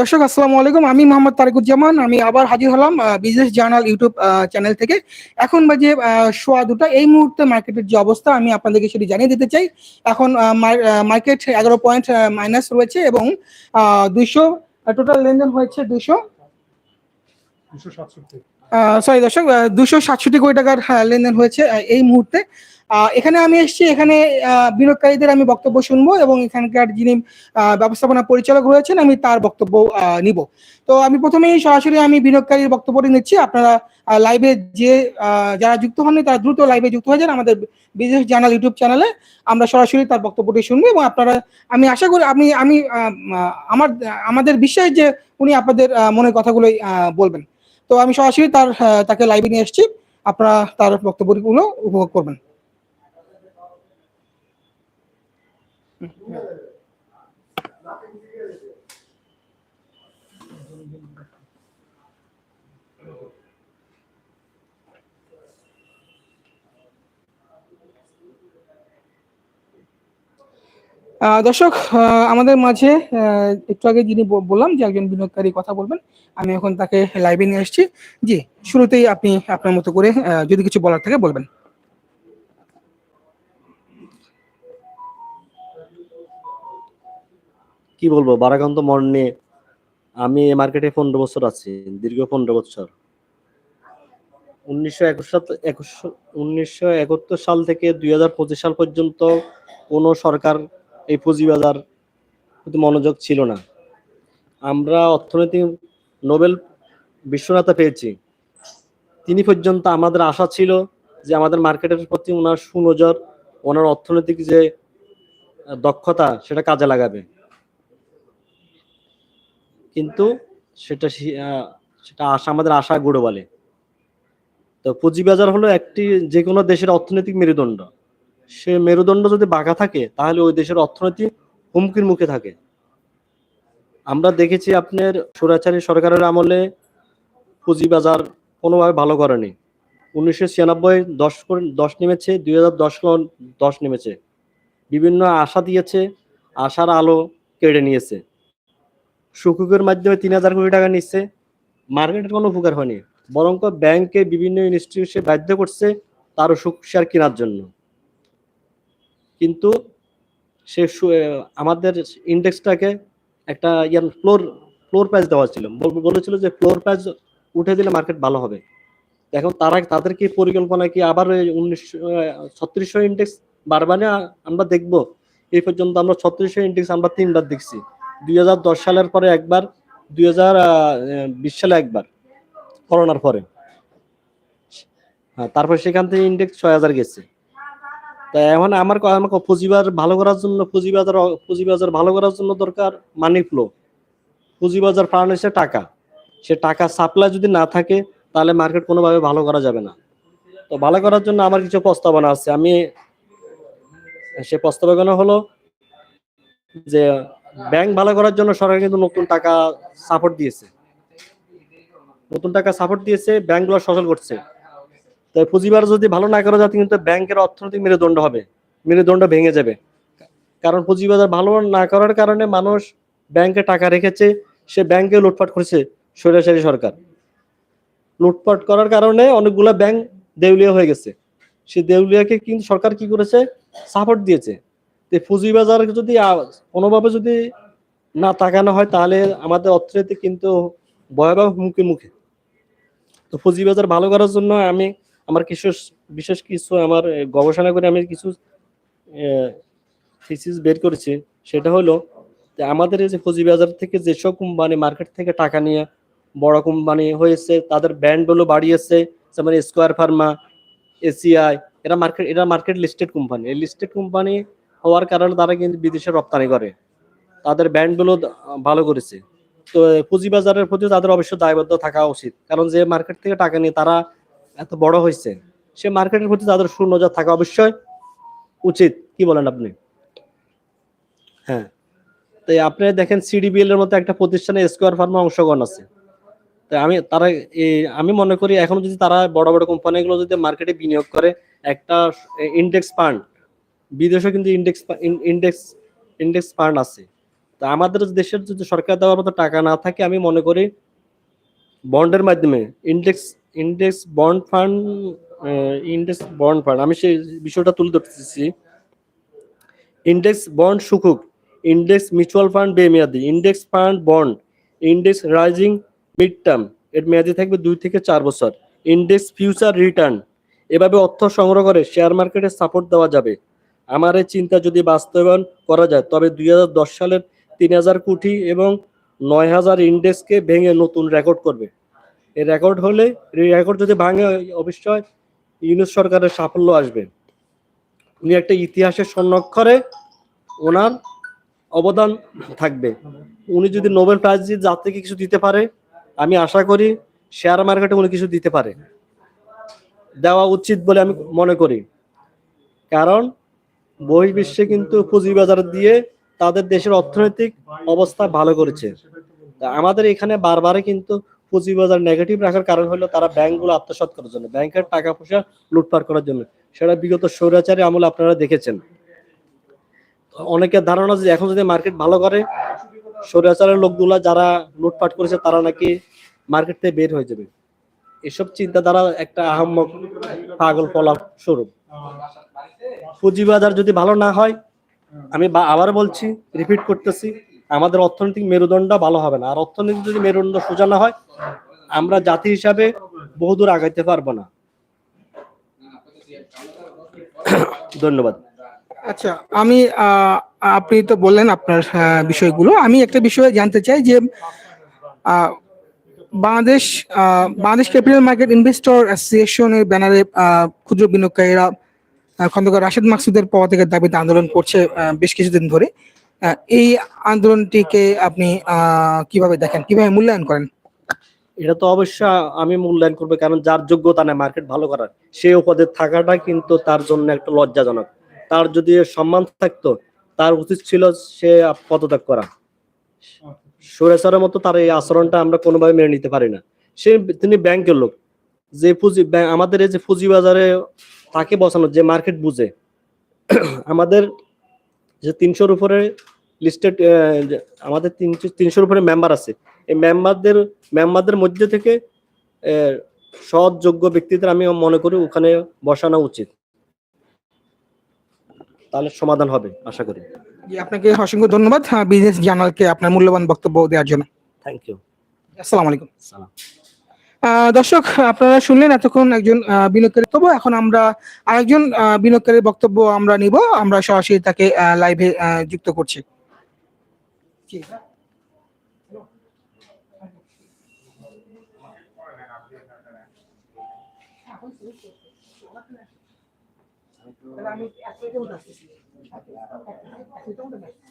দর্শক আসসালামু আলাইকুম। আমি মোহাম্মদ তারিকুজ্জামান। আমি আবার হাজির হলাম বিজনেস জার্নাল ইউটিউব চ্যানেল থেকে। এখন বাজে সোয়া দুটা। এই মুহূর্তে মার্কেটের যে অবস্থা আমি আপনাদেরকে সেটি জানিয়ে দিতে চাই। এখন মার্কেট এগারো পয়েন্ট মাইনাস রয়েছে এবং দুইশো টোটাল লেনদেন হয়েছে দুইশো দুশো সরি দর্শক দুশো সাতষট্টি কোটি টাকার আহ, লেনদেন হয়েছে এই মুহূর্তে। এখানে আমি এসেছি, এখানে বিনিয়োগকারীদের আমি বক্তব্য শুনব এবং এখানকার যিনি ব্যবস্থাপনা পরিচালক রয়েছেন, আমি তার বক্তব্য নিব। তো আমি প্রথমেই সরাসরি আমি বিনিয়োগকারীর বক্তব্যটি নিচ্ছি। আপনারা লাইভে যে যারা যুক্ত হননি, তারা দ্রুত লাইভে যুক্ত হয়ে যান আমাদের বিজনেস জার্নাল ইউটিউব চ্যানেলে। আমরা সরাসরি তার বক্তব্যটি শুনব এবং আপনারা, আমি আশা করি, আমি আমি আমার, আমাদের বিশ্বাস যে উনি আপনাদের মনের কথাগুলোই বলবেন। তো আমি সরাসরি তার তাকে লাইভে নিয়ে এসেছি। আপনারা তার বক্তব্যগুলো উপভোগ করবেন। দর্শক আমাদের মাঝে একটু আগে যিনি বললাম যে একজন বিনিয়োগকারী কথা বলবেন, আমি এখন তাকে লাইভে নিয়ে এসেছি জি, শুরুতেই আপনি আপনার মতো করে যদি কিছু বলার থাকে বলবেন। কি বলব? বারাকান্ত মর্নে আমি মার্কেটে পনেরো বছর আছি, দীর্ঘ পনেরো বছর। উনিশশো একুশ উনিশশো একাত্তর সাল থেকে দুই হাজার পঁচিশ সাল পর্যন্ত কোনো সরকার এই পুঁজিবাজার প্রতি মনোযোগ ছিল না। আমরা অর্থনৈতিক নোবেল বিশ্বনেতা পেয়েছি। তিনি পর্যন্ত আমাদের আশা ছিল যে আমাদের মার্কেটের প্রতি ওনার সুনজর, ওনার অর্থনৈতিক যে দক্ষতা, সেটা কাজে লাগাবে। কিন্তু সেটা সেটা আশা, আমাদের আশা গুড়ো বলে। তো পুঁজিবাজার হলো একটি যে কোনো দেশের অর্থনৈতিক মেরুদণ্ড। সে মেরুদণ্ড যদি বাঁকা থাকে, তাহলে ওই দেশের অর্থনীতি হুমকির মুখে থাকে। আমরা দেখেছি আপনার সুরাচারী সরকারের আমলে পুঁজিবাজার কোনোভাবে ভালো করেনি। উনিশশো ছিয়ানব্বই দশ দশ নেমেছে দুই হাজার দশ দশ নেমেছে। বিভিন্ন আশা দিয়েছে, আশার আলো কেড়ে নিয়েছে। সুকুকের মাধ্যমে তিন হাজার কোটি টাকা নিচ্ছে। মার্কেটের কোনো উপকার হয়নি। বরং ব্যাংকে বিভিন্ন ইনস্টিটিউশন বাধ্য করছে তারও সুখ শেয়ার কেনার জন্য। কিন্তু সে আমাদের ইন্ডেক্সটাকে একটা ইয়ার ফ্লোর ফ্লোর প্রাইস দেওয়া ছিল বল- বলেছিল যে ফ্লোর প্রাইস উঠে দিলে মার্কেট ভালো হবে। এখন তারা তাদের কি পরিকল্পনা কি আবার উনিশশো ছত্রিশশো ইন্ডেক্স বারবার আমরা দেখব। এই পর্যন্ত আমরা ছত্রিশশো ইন্ডেক্স আমরা তিনবার দেখছি। দুই হাজার দশ সালের পরে একবার, দুই হাজার বিশ সালে একবার, করোনার পরে। হ্যাঁ তারপর সেখান থেকে ইন্ডেক্স ছয় হাজার গেছে। তা এখন আমার আমাকে পুঁজিবাজার ভালো করার জন্য, পুঁজিবাজার পুঁজিবাজার ভালো করার জন্য দরকার মানি ফ্লো পুঁজিবাজার প্রাণ হচ্ছে টাকা। সে টাকা সাপ্লাই যদি না থাকে, তাহলে মার্কেট কোনোভাবে ভালো করা যাবে না। তো ভালো করার জন্য আমার কিছু প্রস্তাবনা আছে। আমি সে প্রস্তাবনা হলো যে ব্যাংক ভালো করার জন্য সরকার কিন্তু নতুন টাকা সাপোর্ট দিয়েছে। নতুন টাকা সাপোর্ট দিয়েছে, ব্যাংকগুলো সচল করছে। তাই পুঁজিবার যদি ভালো না করা যায় কিন্তু ব্যাংকের অর্থনৈতিক মেরুদণ্ড হবে, মেরুদণ্ড ভেঙে যাবে। কারণ পুঁজিবাজার ভালো না করার কারণে মানুষ ব্যাংকে টাকা রেখেছে, সে ব্যাংকে লুটপাট করেছে স্বৈরাচারী সরকার। লুটপাট করার কারণে অনেকগুলা ব্যাংক দেউলিয়া হয়ে গেছে। সে দেউলিয়াকে কিন্তু সরকার কি করেছে? সাপোর্ট দিয়েছে। তো পুঁজিবাজার যদি কোনোভাবে যদি না তাকানো হয়, তাহলে আমাদের অর্থনীতি কিন্তু ভয়াবহ মুখে মুখে তো পুঁজিবাজার ভালো করার জন্য আমি আমার কিছু বিশেষ কিছু আমার গবেষণা করে আমি কিছু থিসিস বের করেছি। সেটা হলো যে আমাদের এই যে পুঁজিবাজার থেকে যেসব কোম্পানি মার্কেট থেকে টাকা নিয়ে বড় কোম্পানি হয়েছে, তাদের ব্র্যান্ডগুলো বাড়িয়েছে, যেমন স্কোয়ার ফার্মা এসিআই এরা মার্কেট এরা মার্কেট লিস্টেড কোম্পানি এই লিস্টেড কোম্পানি হওয়ার কারণে তারা কিন্তু বিদেশে রপ্তানি করে। তাদের ব্যান্ডগুলো ভালো করেছে। তো পুঁজিবাজারের প্রতি তাদের অবশ্যই দায়বদ্ধ থাকা উচিত। কারণ যে মার্কেট থেকে টাকা নিয়ে তারা এত বড় হয়েছে, সে মার্কেটের প্রতি তাদের সুনজর থাকা অবশ্যই উচিত। কি বলেন আপনি? হ্যাঁ। তাই আপনি দেখেন সিডিবিএল এর মতো একটা প্রতিষ্ঠানে স্কোয়ার ফার্মা অংশগ্রহণ আছে। তাই আমি, তারা আমি মনে করি এখন যদি তারা বড় বড় কোম্পানিগুলো যদি মার্কেটে বিনিয়োগ করে, একটা ইন্ডেক্স ফান্ড বিদেশে কিন্তু ইন্ডেক্স ইন্ডেক্স ইন্ডেক্স ফান্ড আছে। তা আমাদের দেশের যদি সরকার দেওয়ার মতো টাকা না থাকে, আমি মনে করি বন্ডের মাধ্যমে index index bond fund index bond fund আমি সেই বিষয়টা তুলে ধরতেছি। ইন্ডেক্স বন্ড সুকুক index mutual fund বেমেয়াদি index fund bond index rising mid term এর মেয়াদি থাকবে দুই থেকে চার বছর। ইন্ডেক্স ফিউচার রিটার্ন এভাবে অর্থ সংগ্রহ করে শেয়ার মার্কেটে সাপোর্ট দেওয়া যাবে। আমার এই চিন্তা যদি বাস্তবায়ন করা যায়, তবে দুই হাজার দশ সালের তিন হাজার কোটি এবং নয় হাজার ইন্ডেক্সকে ভেঙে নতুন রেকর্ড করবে। এই রেকর্ড হলে রেকর্ড যদি ভাঙে অবশ্যই ইউনুস সরকারের সাফল্য আসবে। উনি একটা ইতিহাসের স্বর্ণাক্ষরে ওনার অবদান থাকবে। উনি যদি নোবেল প্রাইজ জাতিকে কিছু দিতে পারে, আমি আশা করি শেয়ার মার্কেটে উনি কিছু দিতে পারে। দেওয়া উচিত বলে আমি মনে করি। কারণ বহির্বিশ্বে কিন্তু পুঁজিবাজার দিয়ে তাদের দেশের অর্থনৈতিক অবস্থা ভালো করেছে। আমাদের এখানে বারবারই কিন্তু পুঁজিবাজার নেগেটিভ রাখার কারণ হলো তারা ব্যাংকগুলো আত্মসাৎ করার জন্য, ব্যাংকের টাকা পয়সা লুটপাট করার জন্য। সেটা বিগত স্বৈরাচারী আমলে আপনারা দেখেছেন। অনেকের ধারণা যে এখন যদি মার্কেট ভালো করে, স্বৈরাচারের লোকগুলা যারা লুটপাট করেছে তারা নাকি মার্কেট থেকে বের হয়ে যাবে। এসব চিন্তা চিন্তাধারা একটা আহম্মক পাগল পলা স্বরূপ। পুঁজিবাজার যদি ভালো না হয় আমি বা- আবার বলছি রিপিট করতেছি আমাদের অর্থনৈতিক মেরুদণ্ড ভালো হবে না। আর অর্থনীতি যদি মেরুদণ্ড সোজা না হয় আমরা জাতি হিসাবে বহুদূর আগাইতে পারব না। ধন্যবাদ। আচ্ছা আমি আপনি তো বললেন আপনার বিষয়গুলো। আমি একটা বিষয়ে জানতে চাই যে আহ, Bangladesh Bangladesh capital market investor অ্যাসোসিয়েশনের ব্যানারে ক্ষুদ্র বিনিয়োগকারীরা খন্দকার রাশেদ মাকসুদের পদত্যাগের দাবিতে আন্দোলন করছে বেশ কিছুদিন ধরে। এই আন্দোলনটিকে আপনি কীভাবে দেখেন? কীভাবে মূল্যায়ন করেন? এটা তো অবশ্যই আমি মূল্যায়ন করব, কারণ যার যোগ্যতা নেই মার্কেট ভালো করার, সে পদে থাকাটা কিন্তু তার জন্য একটা লজ্জাজনক। তার যদি সম্মান থাকতো, তার উচিত ছিল সে পদত্যাগ করা। সুরেশ্বরের মতো তার এই আচরণটা আমরা কোনোভাবে মেনে নিতে পারি না। সে, তিনি ব্যাংকের লোক। যে পুঁজি আমাদের এই যে পুঁজি বাজারে তাকে বসানো যে মার্কেট বুঝে। আমাদের যে তিনশোর উপরে লিস্টেড আমাদের তিনশো তিনশোর উপরে মেম্বার আছে এই মেম্বারদের মেম্বারদের মধ্যে থেকে সৎ যোগ্য ব্যক্তিদের আমি মনে করি ওখানে বসানো উচিত। তাহলে সমাধান হবে আশা করি। আপনাকে অসংখ্য ধন্যবাদ বিজনেস জার্নালকে আপনার মূল্যবান বক্তব্য দেওয়ার জন্য। থ্যাংক ইউ আসসালামু আলাইকুম। সালাম। দর্শক আপনারা শুনলেন এতক্ষণ একজন আহ, বিনিয়োগকারী তবু এখন আমরা আরেকজন বিনিয়োগকারীর বক্তব্য আমরা নিব। আমরা সরাসরি তাকে লাইভে যুক্ত করছি। আহ,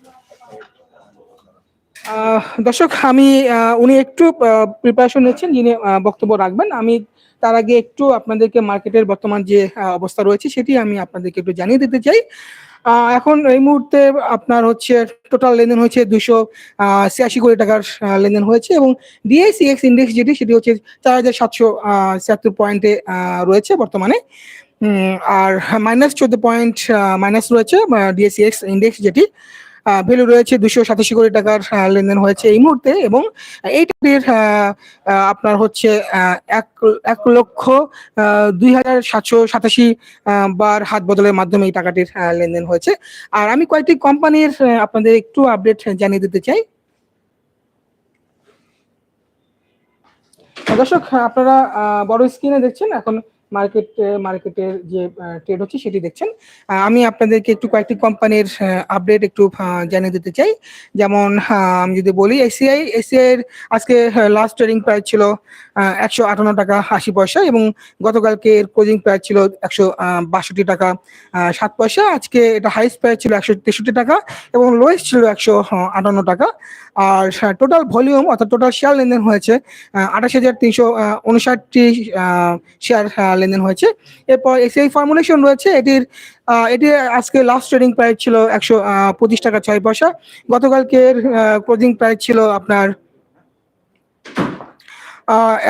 দর্শক, আমি উনি একটু প্রিপারেশন নিচ্ছেন, যিনি বক্তব্য রাখবেন। আমি তার আগে একটু আপনাদেরকে মার্কেটের বর্তমান যে অবস্থা রয়েছে, সেটি আমি আপনাদেরকে একটু জানিয়ে দিতে চাই। এখন এই মুহূর্তে আপনার হচ্ছে টোটাল লেনদেন হয়েছে দুশো ছিয়াশি কোটি টাকার লেনদেন হয়েছে এবং ডিএসিএক্স ইন্ডেক্স যেটি, সেটি হচ্ছে চার হাজার সাতশো ছিয়াত্তর পয়েন্টে রয়েছে বর্তমানে। আর মাইনাস চোদ্দ পয়েন্ট মাইনাস রয়েছে ডিএসিএক্স ইন্ডেক্স যেটি। ভ্যালু রয়েছে দুশো সাতাশি কোটি টাকার লেনদেন হয়েছে এই মুহূর্তে এবং এই টাকাটির আহ, আহ, আপনার হচ্ছে এক এক লক্ষ দুই হাজার সাতশো সাতাশি বার হাত বদলের মাধ্যমে এই টাকাটির লেনদেন হয়েছে। আর আমি কয়েকটি কোম্পানির আপনাদের একটু আপডেট জানিয়ে দিতে চাই। দর্শক আপনারা বড় স্ক্রিনে দেখছেন এখন মার্কেট মার্কেটের যে ট্রেড হচ্ছে সেটি দেখছেন। আমি আপনাদেরকে একটু কয়েকটি কোম্পানির আপডেট একটু জানিয়ে দিতে চাই। যেমন আমি যদি বলি এসিআই এসিআই এর আজকে লাস্ট ট্রেডিং প্রাইস ছিল একশো আটান্ন টাকা আশি পয়সা এবং গতকালকে এর ক্লোজিং প্রাইস ছিল একশো বাষট্টি টাকা সাত পয়সা। আজকে এটা হাইস্ট প্রাইস ছিল একশো তেষট্টি টাকা এবং লোয়েস্ট ছিল একশো আটান্ন টাকা। আর টোটাল ভলিউম অর্থাৎ টোটাল শেয়ার লেনদেন হয়েছে আঠাশ হাজার তিনশো উনষাটটি শেয়ার লেনদেন হয়েছে। এরপর এসিআই ফর্মুলেশন রয়েছে। এটির এটি আজকে লাস্ট ট্রেডিং প্রাইস ছিল একশো পঁচিশ টাকা ছয় পয়সা। গতকালকের ক্লোজিং প্রাইস ছিল আপনার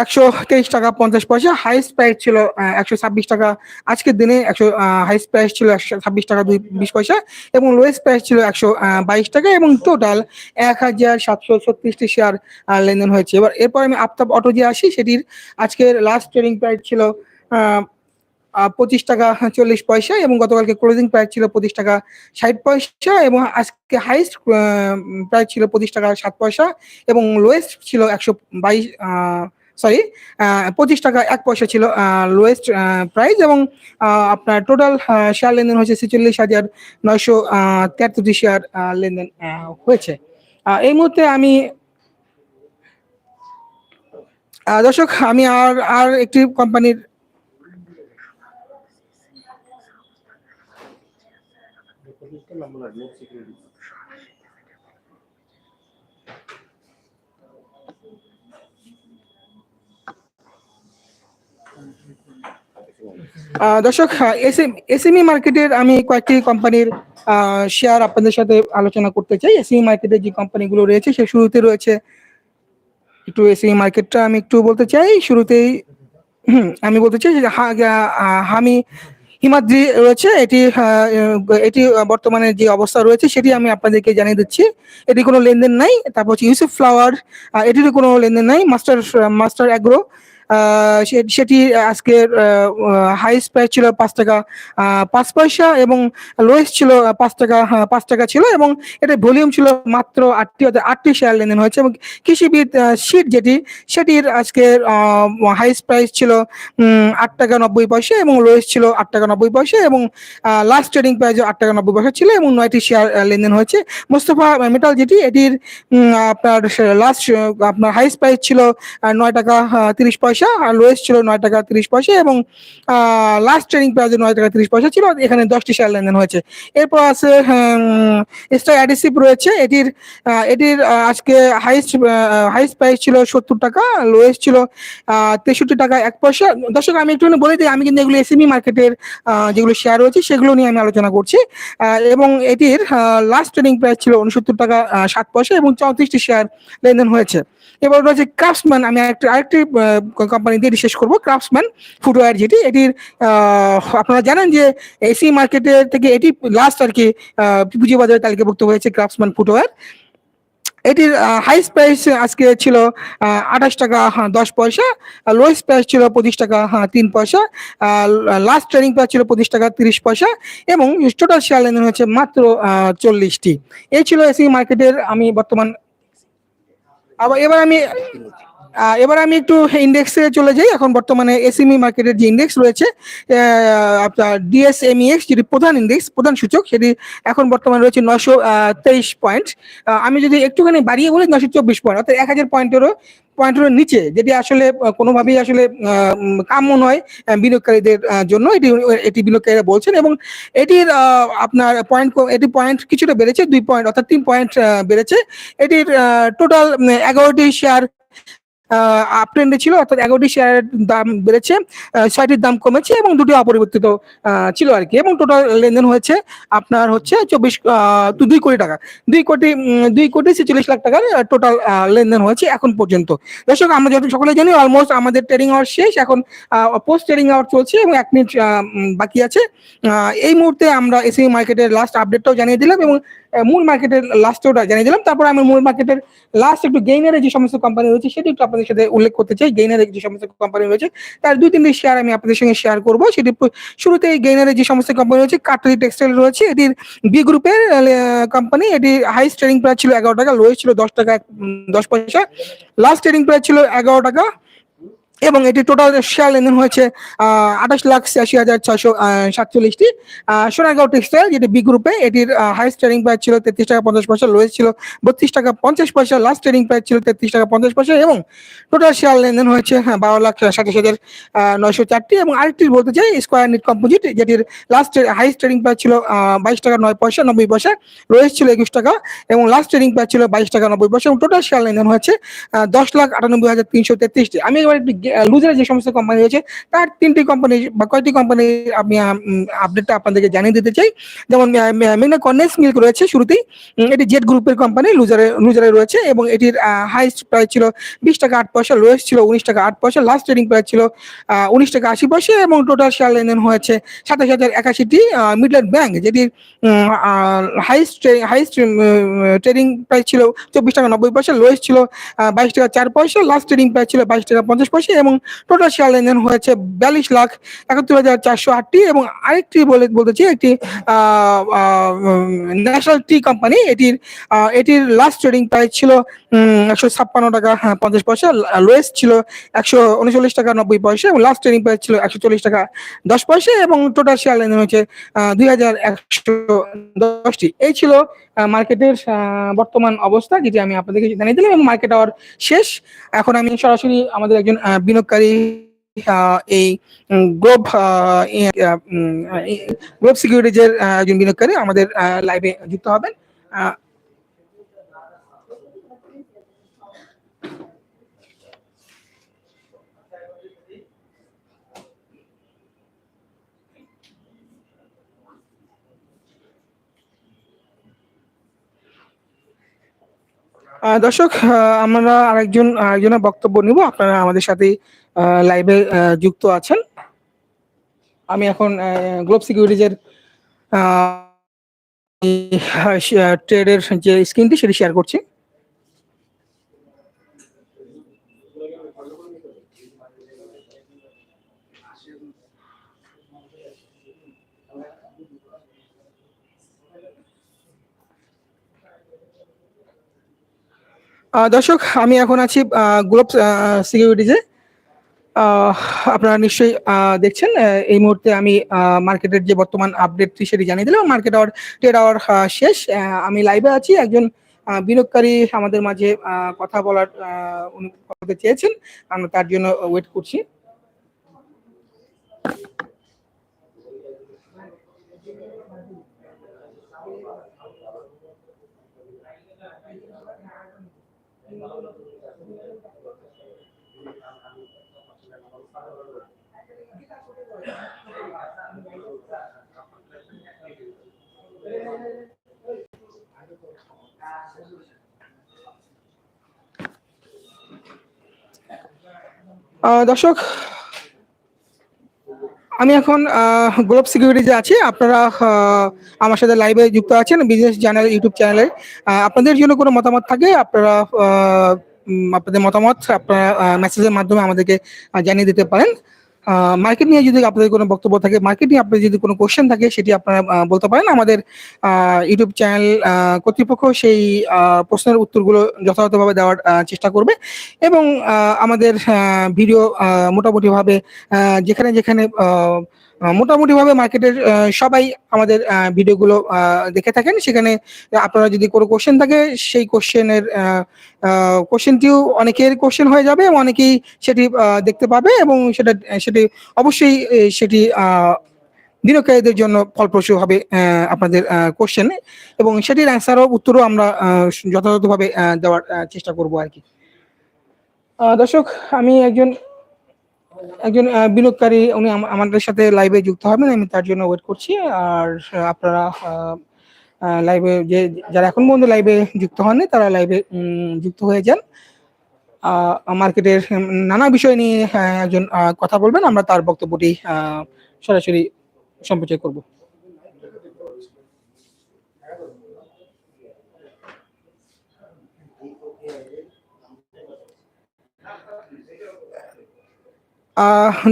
একশো তেইশ টাকা পঞ্চাশ পয়সা। হাইস্ট প্রাইস ছিল একশো ছাব্বিশ টাকা। আজকের দিনে একশো হাইস্ট প্রাইস ছিল একশো ছাব্বিশ টাকা দুই, বিশ পয়সা এবং লোয়েস্ট প্রাইস ছিল একশো বাইশ টাকা এবং টোটাল এক হাজার সাতশো ছত্রিশটি শেয়ার লেনদেন হয়েছে। এবার, এরপর আমি আফতাব অটো যে আসি। সেটির আজকের লাস্ট ট্রেডিং প্রাইস ছিল পঁচিশ টাকা চল্লিশ পয়সা এবং গতকালকে ক্লোজিং প্রাইস ছিল পঁচিশ টাকা ষাট পয়সা এবং আজকে হাইস্ট প্রাইস ছিল পঁচিশ টাকা সাত পয়সা এবং লোয়েস্ট ছিল একশো বাইশ সরি পঁচিশ টাকা এক পয়সা ছিল লোয়েস্ট প্রাইস এবং আপনার টোটাল শেয়ার লেনদেন হয়েছে ছেচল্লিশ হাজার নয়শো তেত্রিশ শেয়ার লেনদেন হয়েছে। এই মুহূর্তে আমি দর্শক, আমি আর আর একটি কোম্পানির দর্শক এসএমই মার্কেটের আমি কয়েকটি কোম্পানির শেয়ার আপনাদের সাথে আলোচনা করতে চাই। এসএমই মার্কেটের যে কোম্পানিগুলো রয়েছে, সে শুরুতে রয়েছে একটু এসএমই মার্কেটটা আমি একটু বলতে চাই। শুরুতেই আমি বলতে চাই হামি হিমাদ্রি রয়েছে, এটি এটি বর্তমানে যে অবস্থা রয়েছে সেটি আমি আপনাদেরকে জানিয়ে দিচ্ছি। এটি কোনো লেনদেন নাই, তারপর হচ্ছে ইউসুফ ফ্লাওয়ার এটিরও কোনো লেনদেন নাই মাস্টার মাস্টার অ্যাগ্রো সেটি আজকের হাইস্ট প্রাইস ছিল পাঁচ টাকা পাঁচ পয়সা এবং লোয়েস্ট ছিল পাঁচ টাকা হ্যাঁ, পাঁচ টাকা ছিল এবং এটা ভলিউম ছিল মাত্র আটটি অর্থাৎ আটটি শেয়ার লেনদেন হয়েছে এবং কৃষিবিদ শীট যেটি সেটির আজকের হাইস্ট প্রাইস ছিল আট টাকা নব্বই পয়সা এবং লোয়েস্ট ছিল আট টাকা নব্বই পয়সা এবং লাস্ট ট্রেডিং প্রাইস আট টাকা নব্বই পয়সা ছিল এবং নয়টি শেয়ার লেনদেন হয়েছে। মোস্তফা মেটাল যেটি এটির আপনার লাস্ট আপনার হাইস্ট প্রাইস ছিল নয় টাকা তিরিশ পয়সা আর লোয়েস্ট ছিল নয় টাকা তিরিশ পয়সা এবং লাস্ট ট্রেডিং প্রাইস নয় টাকা তিরিশ পয়সা ছিল এখানে দশটি শেয়ার লেনদেন হয়েছে। এরপর আছে স্টার অ্যাডিসিভ রয়েছে। এটির এটির আজকে হাইস্ট হাইস্ট প্রাইস ছিল সত্তর টাকা লোয়েস্ট ছিল তেষট্টি টাকা এক পয়সা। দর্শক, আমি একটু বলে দিই, আমি কিন্তু এগুলো এসএমই মার্কেটের যেগুলো শেয়ার রয়েছে, সেগুলো নিয়ে আমি আলোচনা করছি। এবং এটির লাস্ট ট্রেডিং প্রাইস ছিল উনসত্তর টাকা ষাট পয়সা এবং চৌত্রিশটি শেয়ার লেনদেন হয়েছে। এবার রয়েছে ক্রাফটসম্যান আমি আরেকটি আরেকটি কোম্পানি দিয়ে শেষ করব ক্রাফটসম্যান ফুটওয়্যার যেটি এটির আপনারা জানেন যে এসি মার্কেটের থেকে এটি লাস্ট আর কি পুঁজি বাজারে তালিকাভুক্ত হয়েছে ক্রাফটসম্যান ফুটওয়্যার এটির হাইস্ট প্রাইস আজকে ছিল আঠাশ টাকা হ্যাঁ, দশ পয়সা লোয়েস্ট প্রাইস ছিল পঁচিশ টাকা হ্যাঁ, তিন পয়সা লাস্ট ট্রেনিং প্রাইস ছিল পঁচিশ টাকা তিরিশ পয়সা এবং টোটাল শেয়ার লেনদেন হয়েছে মাত্র চল্লিশটি। এই ছিল এসি মার্কেটের আমি বর্তমান আবার এবার আমি এবার আমি একটু ইন্ডেক্সে চলে যাই। এখন বর্তমানে এসএমই মার্কেটের যে ইন্ডেক্স রয়েছে আপনার ডিএসএমইএক্স যেটি প্রধান ইন্ডেক্স প্রধান সূচক, সেটি এখন বর্তমানে রয়েছে নশো তেইশ পয়েন্ট আমি যদি একটুখানি বাড়িয়ে বলি নশো চব্বিশ পয়েন্ট অর্থাৎ এক হাজার পয়েন্টেরও পয়েন্টের নিচে, যেটি আসলে কোনোভাবেই আসলে কাম্য নয় বিনিয়োগকারীদের জন্য। এটি এটি বিনিয়োগকারীরা বলছেন এবং এটির আপনার পয়েন্ট এটি পয়েন্ট কিছুটা বেড়েছে, দুই পয়েন্ট অর্থাৎ তিন পয়েন্ট বেড়েছে। এটির টোটাল এগারোটি শেয়ার আপ ট্রেন্ডে ছিল, অর্থাৎ এগারোটি শেয়ারের দাম বেড়েছে ছয়টির দাম কমেছে এবং দুটি অপরিবর্তিত ছিল আর কি। এবং টোটাল লেনদেন হয়েছে আপনার হচ্ছে চব্বিশ দুই কোটি টাকা। দুই কোটি দুই কোটি ছেচল্লিশ লাখ টাকার টোটাল লেনদেন হয়েছে এখন পর্যন্ত। দর্শক, আমরা যত সকলে জানি অলমোস্ট আমাদের ট্রেডিং আওয়ার শেষ। এখন পোস্ট ট্রেডিং আওয়ার চলছে এবং এক মিনিট বাকি আছে। এই মুহূর্তে আমরা এসএমই মার্কেটের লাস্ট আপডেটটাও জানিয়ে দিলাম এবং মূল মার্কেটের লাস্টটা জানিয়ে দিলাম তারপর আমি মূল মার্কেটের লাস্ট একটু গেইনারের যে সমস্ত কোম্পানি রয়েছে, সেটি একটু আপনাদের সাথে উল্লেখ করতে চাই। গেইনারের যে সমস্ত কোম্পানি রয়েছে, তার দুই তিনটি শেয়ার আমি আপনাদের সঙ্গে শেয়ার করব। সেটি শুরুতে গেইনারের যে সমস্ত কোম্পানি রয়েছে কাটরি টেক্সটাইল রয়েছে, এটির বি গ্রুপের কোম্পানি এটি হাইস্ট ট্রেডিং প্রাইস ছিল এগারো টাকা লোয়েস্ট ছিল দশ টাকা দশ পয়সা। লাস্ট ট্রেডিং প্রাইস ছিল এগারো টাকা এবং এটি টোটাল শেয়ার লেনদেন হয়েছে আঠাশ লাখ ছিয়াশি হাজার ছশো সাতচল্লিশটি। সোনারগাঁও টেক্সটাইল যেটি বি গ্রুপে এটির হাইস্ট ট্রেডিং প্রাইস ছিল তেত্রিশ টাকা পঞ্চাশ পয়সা লোয়েস্ট ছিল বত্রিশ টাকা পঞ্চাশ পয়সা লাস্ট ট্রেডিং প্রাইস ছিল তেত্রিশ টাকা পঞ্চাশ পয়সা এবং টোটাল শেয়ার লেনদেন হয়েছে হ্যাঁ বারো লাখ সাতাশ হাজার নয়শো চারটি এবং আরেকটি বলতে চাই স্কোয়ার নিট কম্পোজিট যেটির লাস্ট হাইস্ট ট্রেডিং প্রাইস ছিল বাইশ টাকা নয় পয়সা, নব্বই পয়সা লোয়েস্ট ছিল একুশ টাকা এবং লাস্ট ট্রেডিং প্রাইস ছিল বাইশ টাকা নব্বই পয়সা এবং টোটাল শেয়ার লেনদেন হয়েছে দশ লাখ আটানব্বই হাজার তিনশো তেত্রিশটি। আমি এবার একটু লুজারের যে সমস্ত কোম্পানি রয়েছে, তার তিনটি কোম্পানি বা কয়টি কোম্পানি আমি আপডেটটা আপনাদেরকে জানিয়ে দিতে চাই। যেমন মেঘনা কন্ডেন্স মিল্ক রয়েছে শুরুতেই। এটি জেট গ্রুপের কোম্পানি লুজারে লুজারে রয়েছে এবং এটির হাইস্ট প্রাইস ছিল বিশ টাকা আট পয়সা লোয়েস্ট ছিল উনিশ টাকা আট পয়সা লাস্ট ট্রেডিং প্রাইস ছিল উনিশ টাকা আশি পয়সা এবং টোটাল শেয়ার লেনদেন হয়েছে সাতাশ হাজার একাশিটি মিডল্যান্ড ব্যাংক যেটির হাইস্ট হাইস্ট ট্রেডিং প্রাইস ছিল চব্বিশ টাকা নব্বই পয়সা লোয়েস্ট ছিল বাইশ টাকা চার পয়সা লাস্ট ট্রেডিং প্রাইস ছিল বাইশ টাকা পঞ্চাশ পয়সা এবং টোটাল শেয়ার লেনদেন হয়েছে বিয়াল্লিশ লাখ একাত্তর হাজার চারশো আটটি এবং আরেকটি বলে বলতেছি একটি ন্যাশনাল টি কোম্পানি এটির এটির লাস্ট ট্রেডিং প্রাইস ছিল একশো ছাপ্পান্ন টাকা হ্যাঁ, পঞ্চাশ পয়সা। লোয়েস্ট ছিল একশো উনচল্লিশ টাকা নব্বই পয়সা এবং লাস্ট ট্রেডিং প্রাইস ছিল একশো চল্লিশ টাকা দশ পয়সা এবং টোটাল শেয়ার লেনদেন হচ্ছে দুই হাজার একশো দশটি। এই ছিল মার্কেটের বর্তমান অবস্থা যেটি আমি আপনাদেরকে জানিয়ে দিলাম এবং মার্কেট আওয়ার শেষ। এখন আমি সরাসরি আমাদের একজন বিনিয়োগকারী এই গ্লোব গ্লোব সিকিউরিটিজের একজন বিনিয়োগকারী আমাদের লাইভে যুক্ত হবেন। দর্শক আমরা আরেকজন, আরেকজনের বক্তব্য নিব। আপনারা আমাদের সাথে লাইভে যুক্ত আছেন। আমি এখন গ্লোব সিকিউরিটিজের ট্রেডের যে স্ক্রিনটি সেটি শেয়ার করছি। দর্শক, আমি এখন আছি গ্লোব সিকিউরিটিজে আপনারা নিশ্চয়ই দেখছেন এই মুহূর্তে আমি মার্কেটের যে বর্তমান আপডেটটি সেটি জানিয়ে দিলাম। মার্কেট আওয়ার ট্রেড আওয়ার শেষ। আমি লাইভে আছি। একজন বিনিয়োগকারী আমাদের মাঝে কথা বলার উনি চেয়েছেন। আমরা তার জন্য ওয়েট করছি। দর্শক, আমি এখন গ্লোব সিকিউরিটিতে আছি। আপনারা আমার সাথে লাইভে যুক্ত আছেন বিজনেস চ্যানেল ইউটিউব চ্যানেলে আপনাদের জন্য কোনো মতামত থাকে, আপনারা আপনাদের মতামত, আপনারা মেসেজের মাধ্যমে আমাদেরকে জানিয়ে দিতে পারেন। মার্কেট নিয়ে যদি আপনাদের কোনো বক্তব্য থাকে মার্কেট নিয়ে আপনাদের যদি কোনো কোশ্চেন থাকে, সেটি আপনারা বলতে পারেন। আমাদের ইউটিউব চ্যানেল কর্তৃপক্ষ সেই প্রশ্নের উত্তরগুলো যথাযথভাবে দেওয়ার চেষ্টা করবে। এবং আমাদের ভিডিও মোটামুটিভাবে যেখানে যেখানে মোটামুটিভাবে মার্কেটের সবাই আমাদের ভিডিওগুলো দেখে থাকেন। সেখানে আপনারা যদি কোনো কোশ্চেন থাকে, সেই কোশ্চেনের কোশ্চেনটিও অনেকের কোশ্চেন হয়ে যাবে এবং অনেকেই সেটি দেখতে পাবে এবং সেটা, সেটি অবশ্যই সেটি বিনিয়োগকারীদের জন্য ফলপ্রসূ হবে আপনাদের কোশ্চেন এবং সেটির অ্যান্সারও উত্তরও আমরা যথাযথভাবে দেওয়ার চেষ্টা করব আর কি। দর্শক, আমি একজন একজন বিনিয়োগকারী, উনি আমাদের সাথে লাইভে যুক্ত হবেন, আমি তার জন্য ওয়েট করছি। আর আপনারা লাইভে যে, যারা এখন পর্যন্ত লাইভে যুক্ত হননি, তারা লাইভে যুক্ত হয়ে যান। মার্কেটের নানা বিষয় নিয়ে একজন কথা বলবেন, আমরা তার বক্তব্যটি সরাসরি সম্প্রচার করব।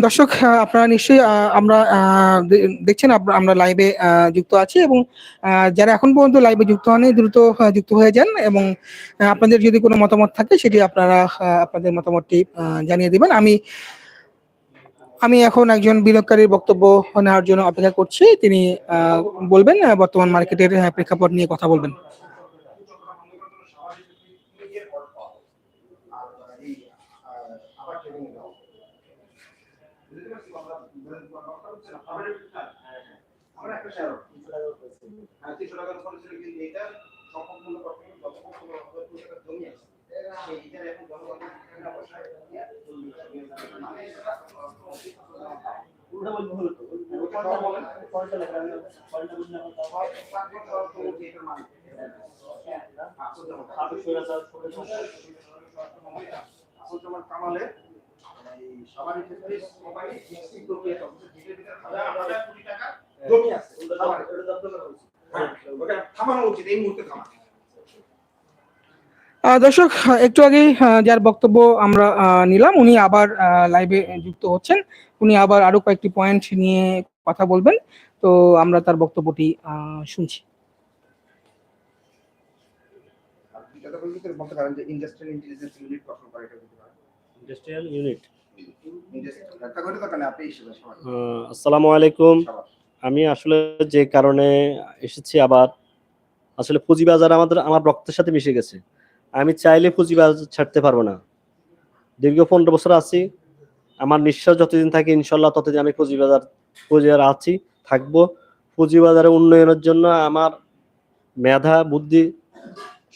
দর্শক আপনারা নিশ্চয়ই আমরা দেখছেন আমরা লাইভে যুক্ত আছি এবং যারা এখন পর্যন্ত লাইভে যুক্ত হয়নি দ্রুত যুক্ত হয়ে যান এবং আপনাদের যদি কোনো মতামত থাকে, সেটি আপনারা আপনাদের মতামতটি জানিয়ে দিবেন। আমি আমি এখন একজন বিনিয়োগকারীর বক্তব্য নেওয়ার জন্য অপেক্ষা করছি। তিনি বলবেন, বর্তমান মার্কেটের প্রেক্ষাপট নিয়ে কথা বলবেন। হ্যাঁ তিনশো টাকা কিন্তু এটা যতক্ষণ জমি আছে সেইটার এখন জনগণের। মানে বলব হলো বলেন বুঝলে আমার তো মানে। কামালে এই দর্শক একটু আগেই যার বক্তব্য আমরা নিলাম, উনি আবার লাইভে যুক্ত হচ্ছেন। উনি আবার আরও কয়েকটি পয়েন্ট নিয়ে কথা বলবেন। তো আমরা তার বক্তব্যটি শুনছি। বলতে পারেন যে ইন্ডাস্ট্রিয়াল ইন্টেলিজেন্স ইউনিট গঠন করা এটা ইন্ডাস্ট্রিয়াল ইউনিট আসসালামু আলাইকুম। আমি আসলে যে কারণে এসেছি আবার, আসলে পুঁজিবাজার আমাদের, আমার রক্তের সাথে মিশে গেছে। আমি চাইলে পুঁজিবাজার ছাড়তে পারব না। দীর্ঘ পনেরো বছর আছি। আমার নিঃশ্বাস যতদিন থাকে, ইনশাল্লাহ ততদিন আমি পুঁজিবাজার পুঁজিবাজার আছি, থাকব। পুঁজিবাজারের উন্নয়নের জন্য আমার মেধা, বুদ্ধি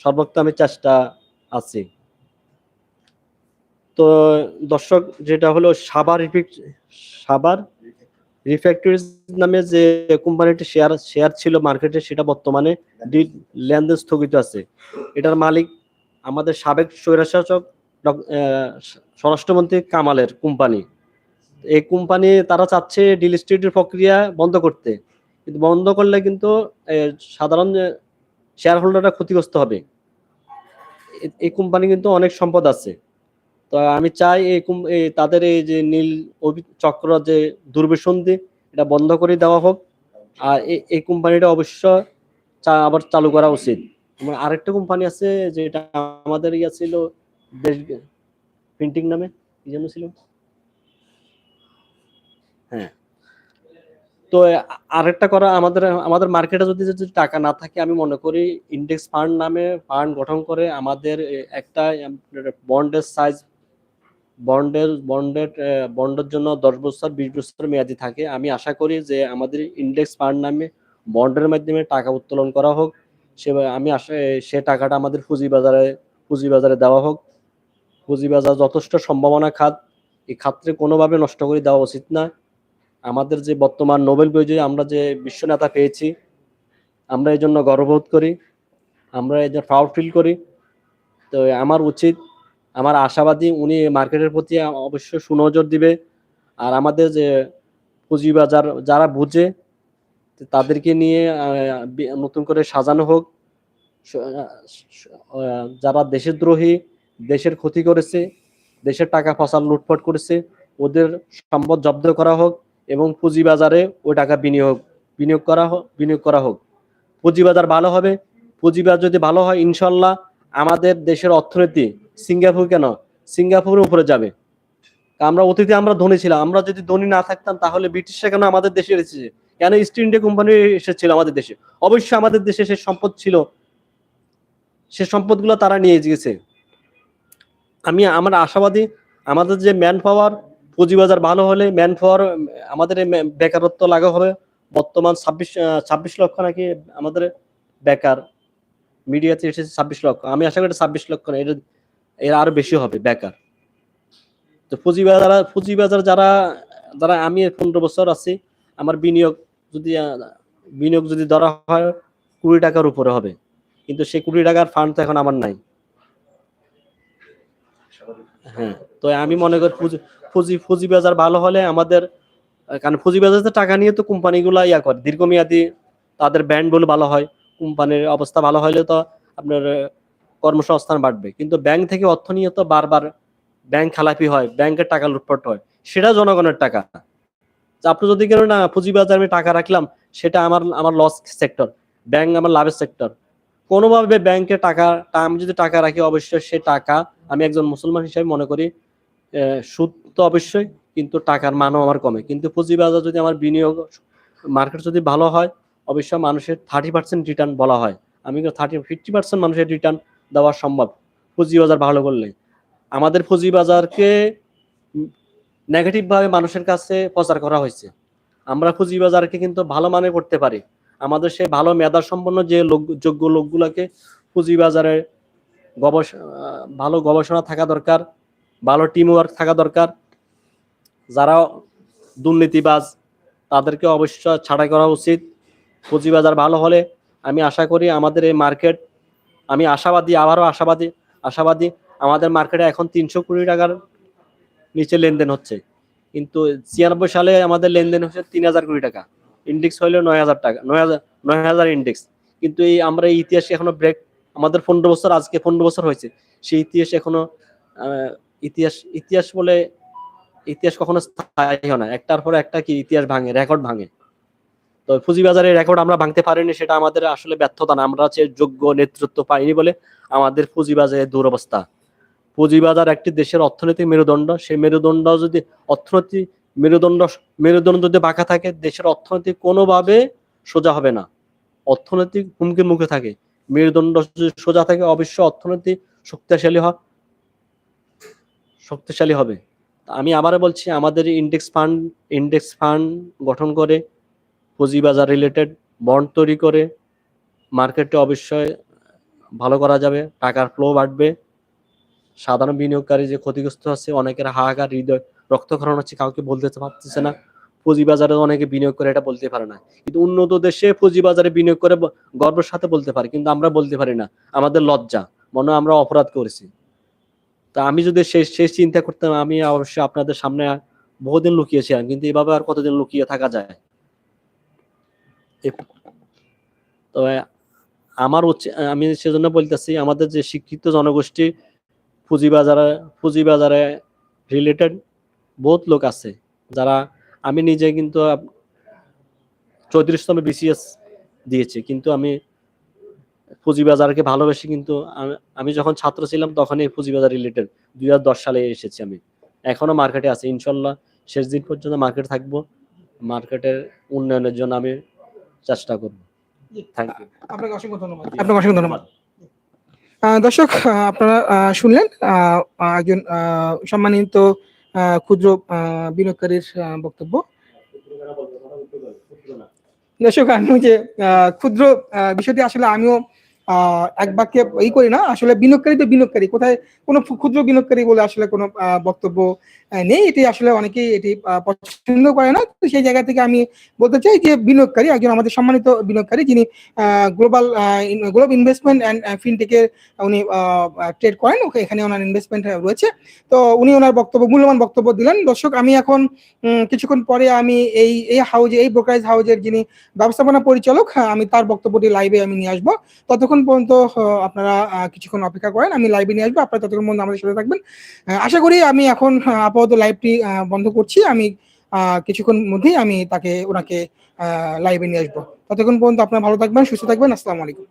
সর্বত্র আমি চেষ্টা আছি। তো দর্শক, যেটা হলো সাবার সাবার রিফ্যাক্টরিজ নামে যে কোম্পানিটি শেয়ার শেয়ার ছিল মার্কেটে, সেটা বর্তমানে লেনদেন স্থগিত আছে। এটার মালিক আমাদের সাবেক স্বৈরাশাসক স্বরাষ্ট্রমন্ত্রী কামালের কোম্পানি। এই কোম্পানি, তারা চাচ্ছে ডিল স্ট্রিটের প্রক্রিয়া বন্ধ করতে। কিন্তু বন্ধ করলে কিন্তু সাধারণ শেয়ার হোল্ডাররা ক্ষতিগ্রস্ত হবে। এই কোম্পানি কিন্তু অনেক সম্পদ আছে। তো আমি চাই এই তাদের এই যে নীল চক্র যে দুর্বিসন্ধি, এটা বন্ধ করে দেওয়া হোক। আর এই কোম্পানিটা অবশ্য আবার চালু করা উচিত। আরেকটা কোম্পানি আছে যেটা আমাদের ইয়া ছিল, দেশ প্রিন্টিং নামে, কি যেন ছিল? হ্যাঁ। তো আরেকটা করা আমাদের আমাদের মার্কেটে যদি যদি টাকা না থাকে, আমি মনে করি ইন্ডেক্স ফান্ড নামে ফান্ড গঠন করে আমাদের একটা বন্ডের সাইজ বন্ডের বন্ডের বন্ডের জন্য দশ বছর, বিশ বছর মেয়াদি থাকে। আমি আশা করি যে আমাদের ইন্ডেক্স ফান্ড নামে বন্ডের মাধ্যমে টাকা উত্তোলন করা হোক। সে, আমি আশা সে টাকাটা আমাদের পুঁজিবাজারে পুঁজিবাজারে দেওয়া হোক। পুঁজিবাজার যথেষ্ট সম্ভাবনা খাত। এই খাতরে কোনোভাবে নষ্ট করে দেওয়া উচিত না। আমাদের যে বর্তমান নোবেল বিজয়ী, আমরা যে বিশ্ব নেতা পেয়েছি, আমরা এই জন্য গর্ববোধ করি। আমরা এই জন্য প্রাউড ফিল করি। তো আমার উচিত আমার আশাবাদী উনি মার্কেটের প্রতি অবশ্যই সুনজর দিবে। আর আমাদের যে পুঁজিবাজার যারা বুঝে তাদেরকে নিয়ে নতুন করে সাজানো হোক। যারা দেশের দ্রোহী, দেশের ক্ষতি করেছে, দেশের টাকা ফসল লুটপাট করেছে, ওদের সম্পদ জব্দ করা হোক এবং পুঁজিবাজারে ওই টাকা বিনিয়োগ বিনিয়োগ করা হোক, বিনিয়োগ করা হোক। পুঁজিবাজার ভালো হবে। পুঁজিবাজার যদি ভালো হয়, ইনশাল্লাহ আমাদের দেশের অর্থনীতি সিঙ্গাপুর কেন? সিঙ্গাপুরের উপরে যাবে। আমরা অতীতে আমরা ধনী ছিলাম। আমরা যদি ধনী না থাকতাম, তাহলে ব্রিটিশরা কেন আমাদের দেশে এসেছে? কেন ইস্ট ইন্ডিয়া কোম্পানি এসেছিল আমাদের দেশে? অবশ্যই আমাদের দেশে সে সম্পদ ছিল। সে সম্পদগুলো তারা নিয়ে গিয়েছে। আমি, আমার আশাবাদী আমাদের যে ম্যান পাওয়ার পুঁজিবাজার ভালো হলে ম্যান পাওয়ার আমাদের বেকারত্ব লাগা হবে। বর্তমান ছাব্বিশ ছাব্বিশ লক্ষ নাকি আমাদের বেকার। মিডিয়াতে এসেছে ছাব্বিশ লক্ষ। আমি আশা করি ছাব্বিশ লক্ষ না এর এর আরও বেশি হবে, বেকার। তো পুঁজিবাজার পুঁজিবাজার যারা যারা আমি পনেরো বছর আছি, আমার বিনিয়োগ যদি বিনিয়োগ যদি ধরা হয়, কুড়ি টাকার উপরে হবে। কিন্তু সেই কুড়ি টাকার ফান্ড তো এখন আমার নাই। হ্যাঁ তো আমি মনে করি পুঁজি পুঁজি, পুঁজিবাজার ভালো হলে আমাদের, কারণ পুঁজিবাজারে টাকা নিয়ে তো কোম্পানিগুলো ইয়া করে, দীর্ঘমেয়াদী তাদের ব্যান্ড বলে ভালো হয়। কোম্পানির অবস্থা ভালো হলে তো আপনার কর্মসংস্থান বাড়বে। কিন্তু ব্যাংক থেকে অর্থ নিয়ে তো বারবার ব্যাংক খালাপি হয়, ব্যাংকের টাকা লুটপাট হয়। সেটা জনগণের টাকা। আপনি যদি কেন না পুঁজিবাজারে আমি টাকা রাখলাম, সেটা আমার আমার লস সেক্টর ব্যাংক আমার লাভের সেক্টর কোনোভাবে ব্যাংকে টাকা আমি যদি টাকা রাখি, অবশ্যই সে টাকা আমি একজন মুসলমান হিসেবে মনে করি সুদ তো অবশ্যই, কিন্তু টাকার মানও আমার কমে। কিন্তু পুঁজিবাজার যদি আমার বিনিয়োগ, মার্কেট যদি ভালো হয় অবশ্যই মানুষের থার্টি পার্সেন্ট রিটার্ন বলা হয়। আমি থার্টি ফিফটি পার্সেন্ট মানুষের রিটার্ন দেওয়া সম্ভব, পুঁজিবাজার ভালো করলে। আমাদের পুঁজিবাজারকে নেগেটিভ ভাবে মানুষের কাছে প্রচার করা হয়েছে। আমরা পুঁজিবাজারকে কিন্তু ভালো মানে করতে পারি। আমাদের সেই ভালো মেধা সম্পন্ন যে লোক, যোগ্য লোকগুলোকে পুঁজিবাজারে গবেষ ভালো গবেষণা থাকা দরকার, ভালো টিম ওয়ার্ক থাকা দরকার। যারা দুর্নীতিবাজ, তাদেরকে অবশ্যই ছাঁটাই করা উচিত। পুঁজিবাজার ভালো হলে আমি আশা করি আমাদের এই মার্কেট, আমি আশাবাদী, আবারও আশাবাদী আশাবাদী আমাদের মার্কেটে এখন তিনশো কোটি টাকার নিচে লেনদেন হচ্ছে। কিন্তু ছিয়ানব্বই সালে আমাদের লেনদেন হচ্ছে তিন হাজার কোটি টাকা। ইন্ডেক্স হইল নয় হাজার টাকা, নয় হাজার নয় হাজার ইন্ডেক্স কিন্তু এই আমরা এই ইতিহাসে এখনও ব্রেক আমাদের পনেরো বছর, আজকে পনেরো বছর হয়েছে। সেই ইতিহাস এখনও ইতিহাস ইতিহাস বলে ইতিহাস কখনো স্থায়ী হয় না। একটার পর একটা কি ইতিহাস ভাঙে রেকর্ড ভাঙে। তো পুঁজিবাজারের রেকর্ড আমরা ভাঙতে পারিনি, সেটা আমাদের আসলে ব্যর্থতা না। আমরা হচ্ছে যোগ্য নেতৃত্ব পাইনি বলে আমাদের পুঁজিবাজারের দুরবস্থা। পুঁজিবাজার একটি দেশের অর্থনৈতিক মেরুদণ্ড। সেই মেরুদণ্ড যদি অর্থনীতি মেরুদণ্ড মেরুদণ্ড যদি বাঁকা থাকে, দেশের অর্থনীতি কোনোভাবে সোজা হবে না। অর্থনৈতিক হুমকির মুখে থাকে। মেরুদণ্ড যদি সোজা থাকে, অবশ্যই অর্থনীতি শক্তিশালী হয় শক্তিশালী হবে। আমি আবারও বলছি, আমাদের ইন্ডেক্স ফান্ড ইন্ডেক্স ফান্ড গঠন করে পুঁজিবাজার রিলেটেড বন্ড তৈরি করে মার্কেটে অবশ্যই ভালো করা যাবে, টাকার ফ্লো বাড়বে। সাধারণ বিনিয়োগকারী যে ক্ষতিগ্রস্ত আছে অনেকের হাহাকার, হৃদয় রক্তক্ষরণ হচ্ছে, কাউকে বলতে পারতেছে না। পুঁজিবাজারে অনেকে বিনিয়োগ করে এটা বলতে পারে না। কিন্তু উন্নত দেশে পুঁজিবাজারে বিনিয়োগ করে গর্বের সাথে বলতে পারে, কিন্তু আমরা বলতে পারি না। আমাদের লজ্জা, মনে আমরা অপরাধ করেছি। তা আমি যদি শেষ শেষ চিন্তা করতাম, আমি অবশ্যই আপনাদের সামনে বহুদিন লুকিয়েছিলাম, কিন্তু এভাবে আর কতদিন লুকিয়ে থাকা যায়? তবে আমার আমি সেজন্য বলতেছি, আমাদের যে শিক্ষিত জনগোষ্ঠী, পুঁজিবাজারে পুঁজিবাজারে রিলেটেড বহুত লোক আছে, যারা আমি নিজে কিন্তু চৌত্রিশতম বিসিএস দিয়েছি, কিন্তু আমি পুঁজিবাজারকে ভালোবেসে কিন্তু আমি- আমি যখন ছাত্র ছিলাম তখন এই পুঁজিবাজার রিলেটেড দুই হাজার দশ সালে এসেছি আমি। এখনও মার্কেটে আছি, ইনশাল্লাহ শেষ দিন পর্যন্ত মার্কেট থাকব মার্কেটের উন্নয়নের জন্য আমি চেষ্টা করব। থ্যাংক ইউ আপনাকে অসংখ্য ধন্যবাদ। আপনাকে অসংখ্য ধন্যবাদ। দর্শক আপনারা আহ, শুনলেন একজন আহ, সম্মানিত ক্ষুদ্র আহ, বিনিয়োগকারীর বক্তব্য। দর্শক আমি যে আহ, ক্ষুদ্র বিষয়টি আসলে আমিও এক বাক্যে ই করি না আসলে বিনিয়োগকারী তো বিনিয়োগকারী। কোথায় কোনো ক্ষুদ্র বিনিয়োগকারী বলে আসলে কোনো বক্তব্য নেই। এটি আসলে অনেকেই এটি পছন্দ করে না। তো সেই জায়গা থেকে আমি বলতে চাই যে বিনিয়োগকারী একজন আমাদের সম্মানিত বিনিয়োগকারী যিনি গ্লোবাল গ্লোবাল ইনভেস্টমেন্ট অ্যান্ড ফিনটেকের উনি ট্রেড করেন। ওকে এখানে ওনার ইনভেস্টমেন্ট রয়েছে। তো উনি ওনার বক্তব্য মূল্যবান বক্তব্য দিলেন। দর্শক আমি এখন কিছুক্ষণ পরে আমি এই এই হাউজে এই ব্রোকারেজ হাউজের যিনি ব্যবস্থাপনা পরিচালক হ্যাঁ, আমি তার বক্তব্যটি লাইভে আমি নিয়ে আসব। ততক্ষণ পর্যন্ত আপনারা কিছুক্ষণ অপেক্ষা করেন, আমি লাইভে নিয়ে আসব, আপনারা ততক্ষণ পর্যন্ত আমাদের সাথে থাকবেন। আশা করি আমি এখন আপাতত লাইভটি বন্ধ করছি, আমি কিছুক্ষণ মধ্যেই আমি তাকে, ওনাকে লাইভে নিয়ে আসব। ততক্ষণ পর্যন্ত আপনারা ভালো থাকবেন, সুস্থ থাকবেন, আসসালামু আলাইকুম।